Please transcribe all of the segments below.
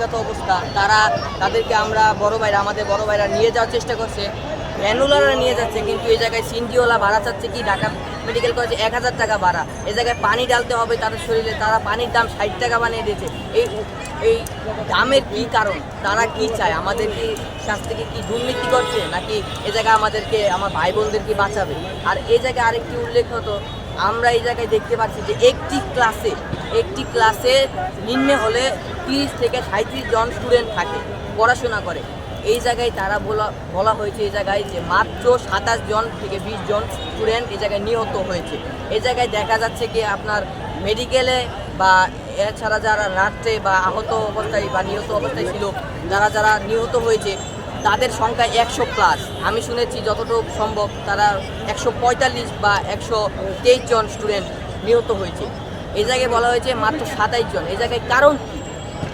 পরিগত অবস্থা। তারা তাদেরকে আমরা বড় ভাইরা, আমাদের বড় ভাইরা নিয়ে যাওয়ার চেষ্টা করছে। ভ্যানুলারা নিয়ে যাচ্ছে, কিন্তু এই জায়গায় সিনজিওলা ভাড়া চাচ্ছে কি? ঢাকা মেডিকেল কলেজে এক হাজার টাকা ভাড়া। এ জায়গায় পানি ডালতে হবে তাদের শরীরে। তারা পানির দাম ষাট টাকা বানিয়ে দিয়েছে। এই এই দামের কি কারণ? তারা কি চায়? আমাদের কি থেকে কি দুর্নীতি করছে? নাকি এ জায়গায় আমাদেরকে, আমার ভাই বোনদেরকে বাঁচাবে? আর এই জায়গায় আরেকটি উল্লেখ হতো, আমরা এই জায়গায় দেখতে পাচ্ছি যে একটি ক্লাসে একটি ক্লাসে নিম্নে হলে তিরিশ থেকে সাঁত্রিশ জন স্টুডেন্ট থাকে, পড়াশোনা করে। এই জায়গায় তারা বলা বলা হয়েছে এই জায়গায় যে মাত্র সাতাশ জন থেকে বিশ জন স্টুডেন্ট এই জায়গায় নিহত হয়েছে। এই জায়গায় দেখা যাচ্ছে কি আপনার মেডিকেলে বা এছাড়া যারা রাত্রে বা আহত অবস্থায় বা নিহত অবস্থায় ছিল, যারা যারা নিহত হয়েছে, তাদের সংখ্যা একশো প্লাস আমি শুনেছি যতটুকু সম্ভব তারা একশো পঁয়তাল্লিশ বা একশো তেইশ জন স্টুডেন্ট নিহত হয়েছে। এই জায়গায় বলা হয়েছে মাত্র সাতাইশ জন। এই জায়গায় কারণ কি?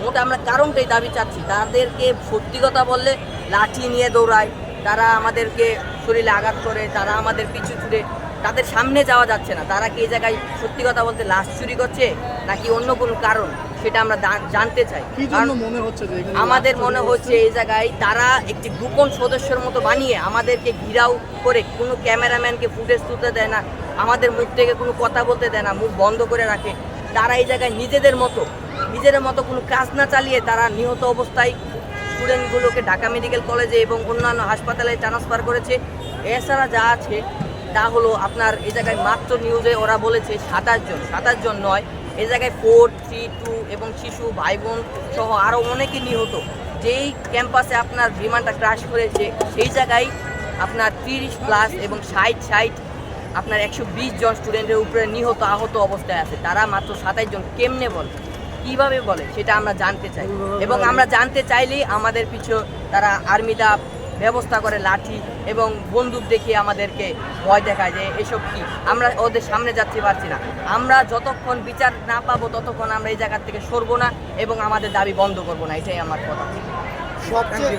মোটা আমরা কারণটাই দাবি চাচ্ছি। তাদেরকে সত্যি কথা বললে লাঠি নিয়ে দৌড়ায় তারা আমাদেরকে শরীরে আঘাত করে তারা আমাদের পিছু ছুড়ে তাদের সামনে যাওয়া যাচ্ছে না। তারা কি এই জায়গায় সত্যি কথা বলতে লাশ চুরি করছে নাকি অন্য কোনো কারণ? সেটা আমরা জানতে চাই। মনে হচ্ছে যে আমাদের মনে হচ্ছে এই জায়গায় তারা একটি গোপন সদস্যের মতো বানিয়ে আমাদেরকে ঘিরাও করে কোনো ক্যামেরাম্যানকে ফুটেজ তুলতে দেয় না আমাদের মুখ থেকে কোনো কথা বলতে দেয় না মুখ বন্ধ করে রাখে। তারা এই জায়গায় নিজেদের মতো নিজেদের মতো কোনো কাজ না চালিয়ে তারা নিহত অবস্থায় স্টুডেন্টগুলোকে ঢাকা মেডিকেল কলেজে এবং অন্যান্য হাসপাতালে ট্রান্সফার করেছে। এছাড়া যা আছে, তা হলো আপনার এই জায়গায় মাত্র নিউজে ওরা বলেছে সাতাশ জন সাতাশ জন নয়, এ জায়গায় ফোর, থ্রি, টু এবং শিশু ভাই বোন সহ আরও অনেকে নিহত। যেই ক্যাম্পাসে আপনার বিমানটা ক্রাশ করেছে, সেই জায়গায় আপনার তিরিশ প্লাস এবং ষাট ষাট, আপনার একশো বিশ জন স্টুডেন্টের উপরে নিহত আহত অবস্থায় আছে। তারা মাত্র সাতাইশ জন, কেমনে বলে? কীভাবে বলে সেটা আমরা জানতে চাই। এবং আমরা জানতে চাইলেই আমাদের পিছু তারা আর্মিরা ব্যবস্থা করে লাঠি এবং বন্দুক দেখিয়ে আমাদেরকে ভয় দেখায় যে এসব কি। আমরা ওদের সামনে যাচ্ছি পারছি না। আমরা যতক্ষণ বিচার না পাবো ততক্ষণ আমরা এই জায়গার থেকে সরবো না এবং আমাদের দাবি বন্ধ করব না। এটাই আমার কথা। সবচেয়ে